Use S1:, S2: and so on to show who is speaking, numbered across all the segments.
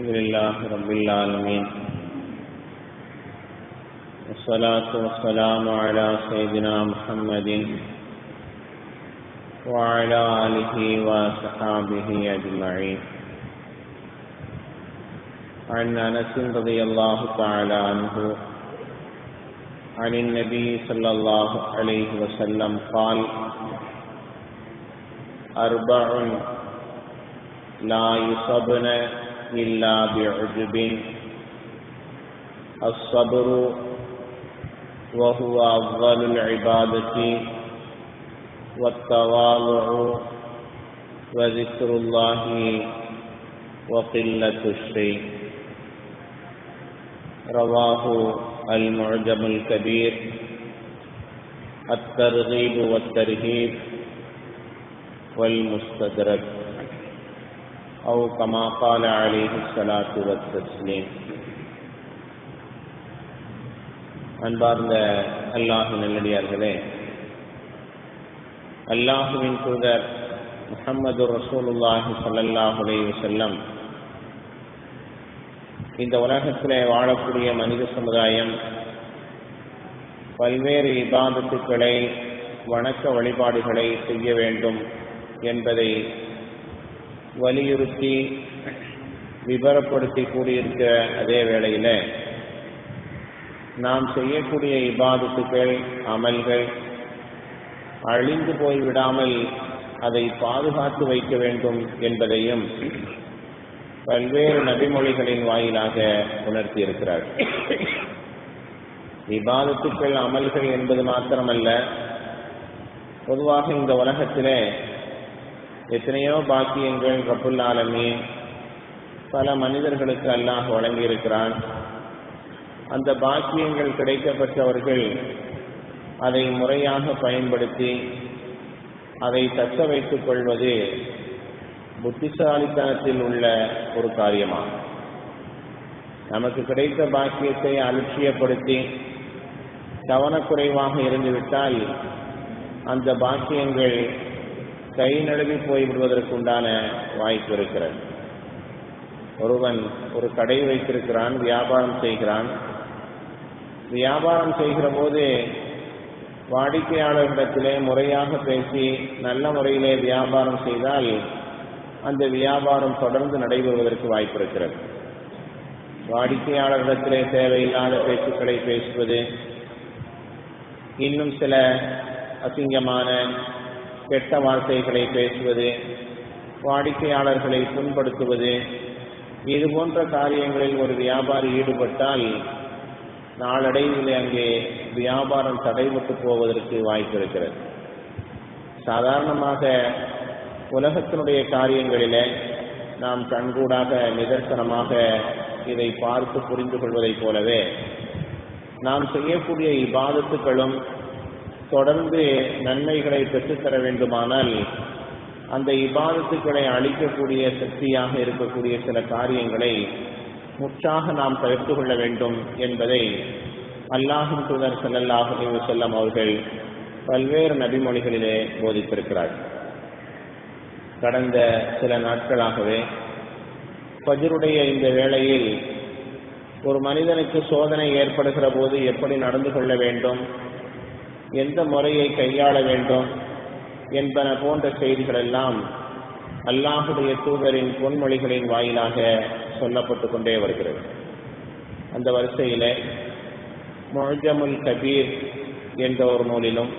S1: الحمد لله رب العالمين. والصلاة والسلام على سيدنا محمد وعلى آله وصحابه أجمعين. عن أنس رضي الله تعالى عنه، عن النبي صلى الله عليه وسلم قال أربع لا يصبن إلا بعجب الصبر وهو أفضل العبادة. والتواضع وذكر الله وقلة الشيء. رواه المعجم الكبير. الترغيب والترهيب والمستدرك. أو كما قال عليه الصلاة والتسليم அன்பார்ந்த அல்லாஹு நல்லடியார்களே அல்லாஹுவின் தூதர் முஹம்மது ரசூலுல்லாஹி ஸல்லல்லாஹு அலைஹி வஸல்லம் இந்த உலகத்திலே வாழக்கூடிய மனித சமுதாயம் பல்வேறு இபாதத்துக்களை வணக்க வழிபாடுகளை செய்ய வேண்டும் என்பதை வலியுறுத்தி விவரப்படுத்தி கூடியிருக்கிற அதே வேளையில் நாம் செய்யக்கூடிய இபாதத்துக்கள் அமல்கள் அழிந்து போய் விடாமல் அதை பாதுகாத்து வைக்க வேண்டும் என்பதையும் பல்வேறு நபிமொழிகளின் வாயிலாக உணர்த்தியிருக்கிறார். இபாதத்துக்கள் அமல்கள் என்பது மாத்திரமல்ல. பொதுவாக இந்த உலகத்திலே எத்தனையோ பாக்கியங்கள் ரப்புல் ஆலமி பல மனிதர்களுக்கு அல்லாஹ் வழங்கியிருக்கிறான். அந்த பாக்கியங்கள் கிடைக்கப்பட்டவர்கள் அதை முறையாக பயன்படுத்தி அதை தக்க வைத்துக் கொள்வது புத்திசாலித்தனத்தில் உள்ள ஒரு காரியமாகும். நமக்கு கிடைத்த பாக்கியத்தை அலட்சியப்படுத்தி கவனக்குறைவாக இருந்துவிட்டால் அந்த பாக்கியங்கள் கை நழுவி போய்விடுவதற்குண்டான வாய்ப்பு இருக்கிறது. ஒருவன் ஒரு கடை வைத்திருக்கிறான் வியாபாரம் செய்கிறான். வியாபாரம் செய்கிற போது வாடிக்கையாளர்களிடத்திலே முறையாக பேசி நல்ல முறையிலே வியாபாரம் செய்தால் அந்த வியாபாரம் தொடர்ந்து நடைபெறுவதற்கு வாய்ப்பு இருக்கிறது. வாடிக்கையாளர்களிடத்திலே தேவையில்லாத பேச்சுக்களை பேசுவது இன்னும் சில அசிங்கமான கெட்ட வார்த்தைகளை பேசுவது வாடிக்கையாளர்களை புண்படுத்துவது இது போன்ற காரியங்களில் ஒரு வியாபாரி ஈடுபட்டால் நாளடைவில் அங்கே வியாபாரம் தடைபட்டு போவதற்கு வாய்ப்பு இருக்கிறது. சாதாரணமாக உலகத்தினுடைய காரியங்களில நாம் கண்கூடாக நிதர்சனமாக இதை பார்த்து புரிந்து கொள்வதைப் போலவே நாம் செய்யக்கூடிய இபாதத்துக்களும் தொடர்ந்து நன்மைகளை பெற்றுத்தர வேண்டுமானால் அந்த இபாதத்துக்களை அளிக்கக்கூடிய சக்தியாக இருக்கக்கூடிய சில காரியங்களை முற்றாக நாம் தவிர்த்து கொள்ள வேண்டும் என்பதை அல்லாஹும் தூதர் செல்லல்லாஹ் செல்லம் அவர்கள் பல்வேறு நபிமொழிகளிலே போதித்திருக்கிறார். கடந்த சில நாட்களாகவே பஜருடைய இந்த வேளையில் ஒரு மனிதனுக்கு சோதனை ஏற்படுகிற போது எப்படி நடந்து கொள்ள வேண்டும்? எந்த முறையை கையாள வேண்டும் என்பன போன்ற செய்திகள் எல்லாம் அல்லாஹுடைய தூதரின் பொன்மொழிகளின் வாயிலாக சொல்லப்பட்டு கொண்டே வருகிறது. அந்த வரிசையில மொழஜமுல் கபீர் என்ற ஒரு நூலிலும்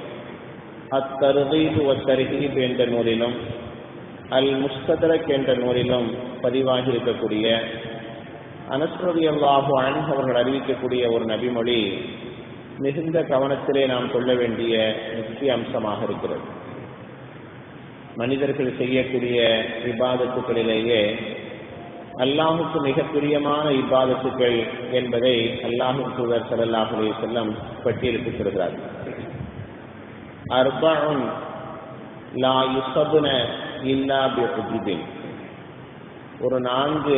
S1: அத்தருகீபு அத்தருகீப் என்ற நூலிலும் அல் முஸ்தரக் என்ற நூலிலும் பதிவாகி இருக்கக்கூடிய அனஸ்ரதி அல்லாஹு அவர்கள் அறிவிக்கக்கூடிய ஒரு நபிமொழி மிகுந்த கவனத்திலே நாம் கொள்ள வேண்டிய முக்கிய அம்சமாக இருக்கிறது. மனிதர்கள் செய்யக்கூடிய இபாதத்துக்களிலேயே அல்லாஹுக்கு மிக பிரியமான இபாதத்துக்கள் என்பதை அல்லாஹு தூதர் சல்லாஹ் அலி செல்லம் பட்டியலிட்டு சொல்கிறார் அர்பன் லா யுசபுன இல்லா பின் ஒரு நான்கு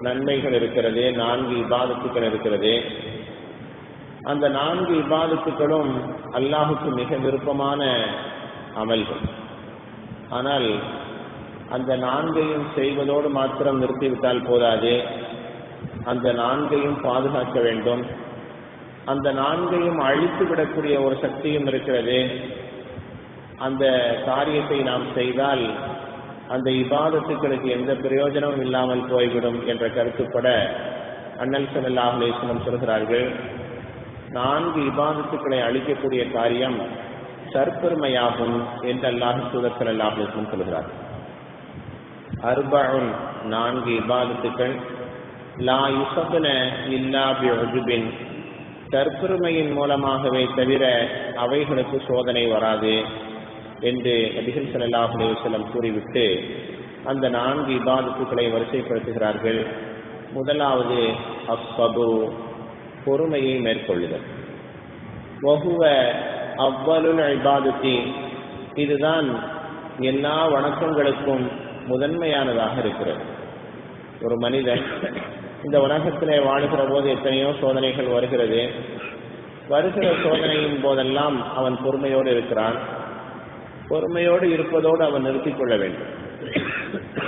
S1: நன்மைகள் இருக்கிறது நான்கு இபாதத்துக்கள் இருக்கிறது அந்த நான்கு இபாதத்துக்களும் அல்லாஹுக்கு மிக விருப்பமான அமல்கள். ஆனால் அந்த நான்கையும் செய்வதோடு மாத்திரம் நிறுத்திவிட்டால் போதாது. அந்த நான்கையும் பாதுகாக்க வேண்டும். அந்த நான்கையும் அழித்து விடக்கூடிய ஒரு சக்தியும் இருக்கிறது. அந்த காரியத்தை நாம் செய்தால் அந்த இபாதத்துக்களுக்கு எந்த பிரயோஜனமும் இல்லாமல் போய்விடும் என்ற கருத்துப்பட அண்ணல் சல்லாஹ் அலிஸ்லம் சொல்கிறார்கள். நான்கு இபாதத்துக்களை அழிக்கக்கூடிய காரியம் சற்பெருமையாகும் என்று அல்லாஹ் சூதர் சொல்கிறார். அர்பஉன் நான்கு இபாதத்துக்கள். லா யுசபன இல்லா பின் தற்பெருமையின் மூலமாகவே தவிர அவைகளுக்கு சோதனை வராது என்று நபிகள் ஸல்லல்லாஹு அலைஹி கூறிவிட்டு அந்த நான்கு இபாதத்துக்களை வரிசைப்படுத்துகிறார்கள். முதலாவது அஸ்ஸபு பொறுமையை மேற்கொள்ளுதல். வகுவ அவ்வலுல் ஐபாதத்தி இதுதான் எல்லா வணக்கங்களுக்கும் முதன்மையானதாக இருக்கிறது. ஒரு மனிதன் இந்த உலகத்திலே வாழுகிற போது எத்தனையோ சோதனைகள் வருகிறது. வருகிற சோதனையின் போதெல்லாம் அவன் பொறுமையோடு இருக்கிறான். பொறுமையோடு இருப்பதோடு அவன் நிறுத்திக் கொள்ள வேண்டும்.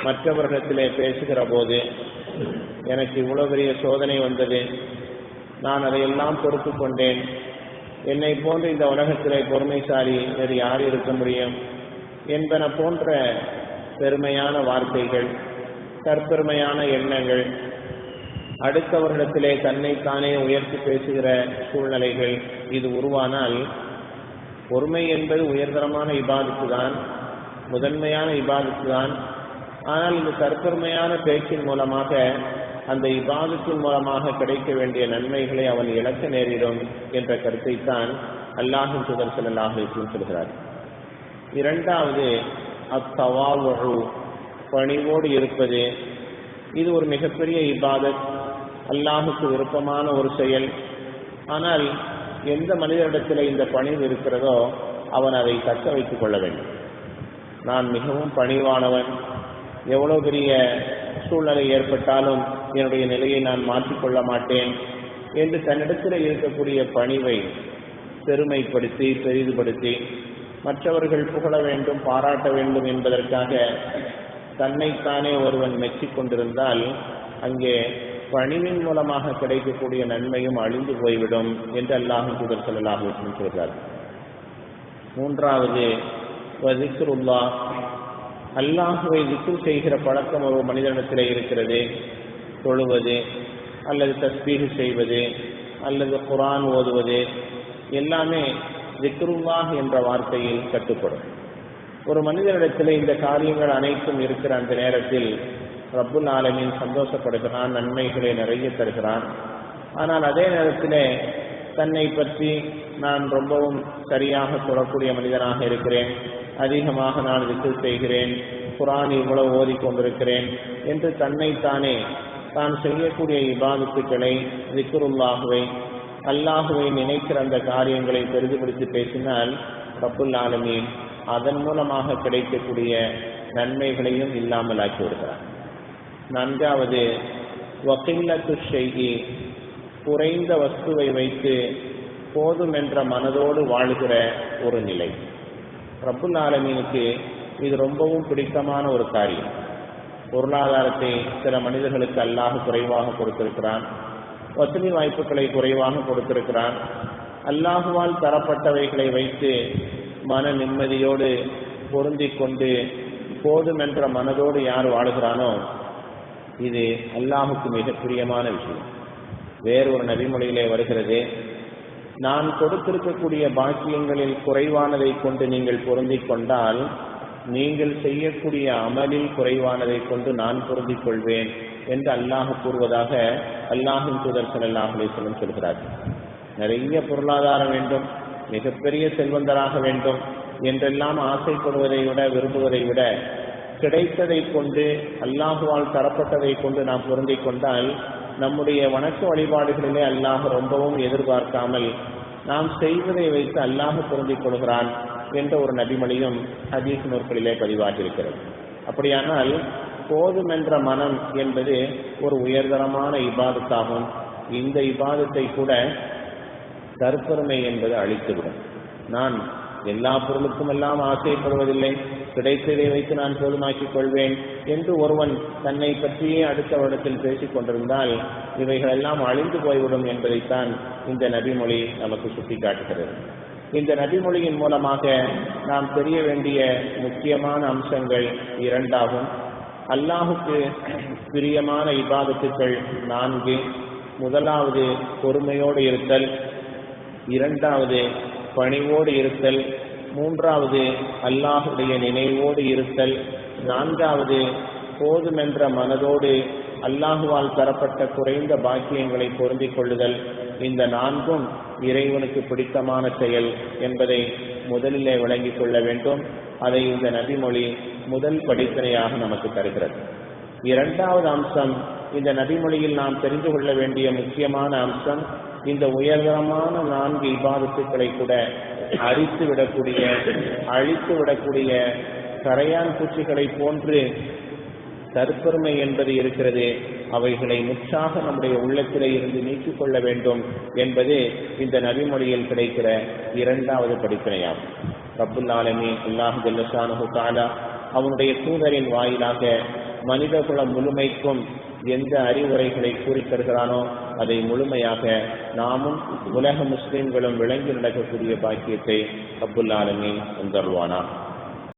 S1: மற்றவர்களிடத்திலே பேசுகிற போது எனக்கு இவ்வளவு பெரிய சோதனை வந்தது. நான் அதையெல்லாம் பொறுத்து கொண்டேன். என்னை போன்று இந்த உலகத்திலே பொறுமைசாலி வேறு யார் இருக்க முடியும்? என்பன போன்ற பெருமையான வார்த்தைகள் தற்பெருமையான எண்ணங்கள் அடுத்தவர்களிடத்திலே தன்னைத்தானே உயர்த்தி பேசுகிற சூழ்நிலைகள் இது உருவானால் பொறுமை என்பது உயர்தரமான இபாதத்து தான் முதன்மையான இபாதத்து தான் ஆனால் இந்த தற்பெருமையான பேச்சின் மூலமாக அந்த இபாதத்தின் மூலமாக கிடைக்க வேண்டிய நன்மைகளை அவன் இழக்க நேரிடும் என்ற கருத்தைத்தான் அல்லாஹின் சுதர் செல்லாஹ் சொல்கிறார். இரண்டாவது அத்தவாவு பணிவோடு இருப்பது. இது ஒரு மிகப்பெரிய இபாதத். அல்லாஹுக்கு விருப்பமான ஒரு செயல். ஆனால் எந்த மனிதரிடத்தில் இந்த பணிவு இருக்கிறதோ அவன் அதை தக்க வைத்துக் கொள்ள வேண்டும். நான் மிகவும் பணிவானவன். எவ்வளவு பெரிய சூழ்நிலை ஏற்பட்டாலும் என்னுடைய நிலையை நான் மாற்றிக்கொள்ள மாட்டேன் என்று தன்னிடத்தில் இருக்கக்கூடிய பணிவை பெருமைப்படுத்தி பெரிதுபடுத்தி மற்றவர்கள் புகழ வேண்டும் பாராட்ட வேண்டும் என்பதற்காக தன்னைத்தானே ஒருவன் மெச்சிக்கொண்டிருந்தால் அங்கே பணிவின் மூலமாக கிடைக்கக்கூடிய நன்மையும் அழிந்து போய்விடும் என்று அல்லாஹும் தூதர் சொல்லலாக சொல்கிறார். மூன்றாவது வதிக்ருல்லா அல்லாஹுவை திக்கு செய்கிற பழக்கம் ஒரு மனிதனிடத்திலே இருக்கிறது. தொழுவது அல்லது தஸ்பீகு செய்வது அல்லது குரான் ஓதுவது எல்லாமே திக்ருல்லாஹ் என்ற வார்த்தையில் கட்டுப்படும். ஒரு மனிதனிடத்தில் இந்த காரியங்கள் அனைத்தும் இருக்கிற அந்த நேரத்தில் ரப்புல் ஆலமின் சந்தோஷப்படுகிறான் நன்மைகளை நிறைய தருகிறான். ஆனால் அதே நேரத்திலே தன்னை பற்றி நான் ரொம்பவும் சரியாக சொல்லக்கூடிய மனிதனாக இருக்கிறேன். அதிகமாக நான் விசில் செய்கிறேன். குரான் இவ்வளவு ஓதிக்கொண்டிருக்கிறேன் என்று தன்னைத்தானே தான் செய்யக்கூடிய இபாதத்துக்களை விக்ருல்லாகுவை அல்லாஹுவை நினைக்கிற அந்த காரியங்களை பெரிதுபடுத்தி பேசினால் ரப்புல் ஆலமீன் அதன் மூலமாக கிடைக்கக்கூடிய நன்மைகளையும் இல்லாமல் ஆக்கி விடுகிறார். நான்காவது வக்கில்லத்து செய்தி குறைந்த வஸ்துவை வைத்து போதும் என்ற மனதோடு வாழுகிற ஒரு நிலை. ரப்புல் ஆலமீனுக்கு இது ரொம்பவும் பிடித்தமான ஒரு காரியம். பொருளாதாரத்தை சில மனிதர்களுக்கு அல்லாஹ் குறைவாக கொடுத்திருக்கிறான். வசதி வாய்ப்புகளை குறைவாக கொடுத்திருக்கிறான். அல்லாஹுவால் தரப்பட்டவைகளை வைத்து மன நிம்மதியோடு பொருந்தி கொண்டு போதும் என்ற மனதோடு யார் வாழுகிறானோ இது அல்லாஹுக்கு மிக பிரியமான விஷயம். ஒரு நபிமொழியிலே வருகிறது நான் கொடுத்திருக்கக்கூடிய பாக்கியங்களில் குறைவானதை கொண்டு நீங்கள் பொருந்திக் கொண்டால் நீங்கள் செய்யக்கூடிய அமலில் குறைவானதை கொண்டு நான் பொருந்திக் கொள்வேன் என்று அல்லாஹ் கூறுவதாக அல்லாஹின் தூதர் சல்லாஹ் சொல்கிறார் நிறைய பொருளாதாரம் வேண்டும் மிகப்பெரிய செல்வந்தராக வேண்டும் என்றெல்லாம் ஆசைப்படுவதை விட விரும்புவதை விட கிடைத்ததை கொண்டு அல்லாஹுவால் தரப்பட்டதை கொண்டு நாம் பொருந்திக் கொண்டால் நம்முடைய வணக்க வழிபாடுகளிலே அல்லாஹ் ரொம்பவும் எதிர்பார்க்காமல் நாம் செய்வதை வைத்து அல்லாஹ் பொருந்திக் கொள்கிறான். என்ற ஒரு நபிமொழியும் ஹதீஸ் நூற்களிலே பதிவாகியிருக்கிறது. அப்படியானால் போதும் என்ற மனம் என்பது ஒரு உயர்தரமான இபாதத்தாகும். இந்த இபாதத்தை கூட தற்பெருமை என்பது அழித்துவிடும். நான் எல்லா பொருளுக்கும் எல்லாம் ஆசைப்படுவதில்லை. கிடைத்ததை வைத்து நான் போதுமாக்கிக் கொள்வேன் என்று ஒருவன் தன்னை பற்றியே அடுத்த வருடத்தில் பேசிக் கொண்டிருந்தால் இவைகள் எல்லாம் அழிந்து போய்விடும் என்பதைத்தான் இந்த நபிமொழி நமக்கு சுட்டிக்காட்டுகிறது. இந்த நபிமொழியின் மூலமாக நாம் தெரிய வேண்டிய முக்கியமான அம்சங்கள் இரண்டாகும். அல்லாஹுக்கு பிரியமான இபாதத்துக்கள் நான்கு. முதலாவது பொறுமையோடு இருத்தல். இரண்டாவது பணிவோடு இருத்தல். மூன்றாவது அல்லாஹுடைய நினைவோடு இருத்தல். நான்காவது போதுமென்ற மனதோடு அல்லாஹுவால் தரப்பட்ட குறைந்த பாக்கியங்களை பொருந்திக் கொள்ளுதல். இந்த நான்கும் இறைவனுக்கு பிடித்தமான செயல் என்பதை முதலிலே விளங்கிக் கொள்ள வேண்டும். அதை இந்த நபிமொழி முதல் படிப்பினையாக நமக்கு தருகிறது. இரண்டாவது அம்சம் இந்த நபிமொழியில் நாம் தெரிந்து கொள்ள வேண்டிய முக்கியமான அம்சம் இந்த உயர்தரமான நான்கு இபாதத்துக்களை கூட அரித்து விடக்கூடிய அழித்து விடக்கூடிய கரையான் பூச்சிகளை போன்று தற்பெருமை என்பது இருக்கிறது. அவைகளை முற்றாக நம்முடைய உள்ளத்திலே இருந்து நீக்கிக் கொள்ள வேண்டும் என்பது இந்த நபிமொழியில் கிடைக்கிற இரண்டாவது படிப்பினையாகும். ரப்புல் ஆலமி அல்லாஹ் ஜல்லஷானு தாலா அவனுடைய தூதரின் வாயிலாக மனிதகுலம் முழுமைக்கும் எந்த அறிவுரைகளை கூறி தருகிறானோ அதை முழுமையாக நாமும் உலக முஸ்லிம்களும் விளங்கி நடக்கக்கூடிய பாக்கியத்தை ரப்புல் ஆலமி தந்தருவானா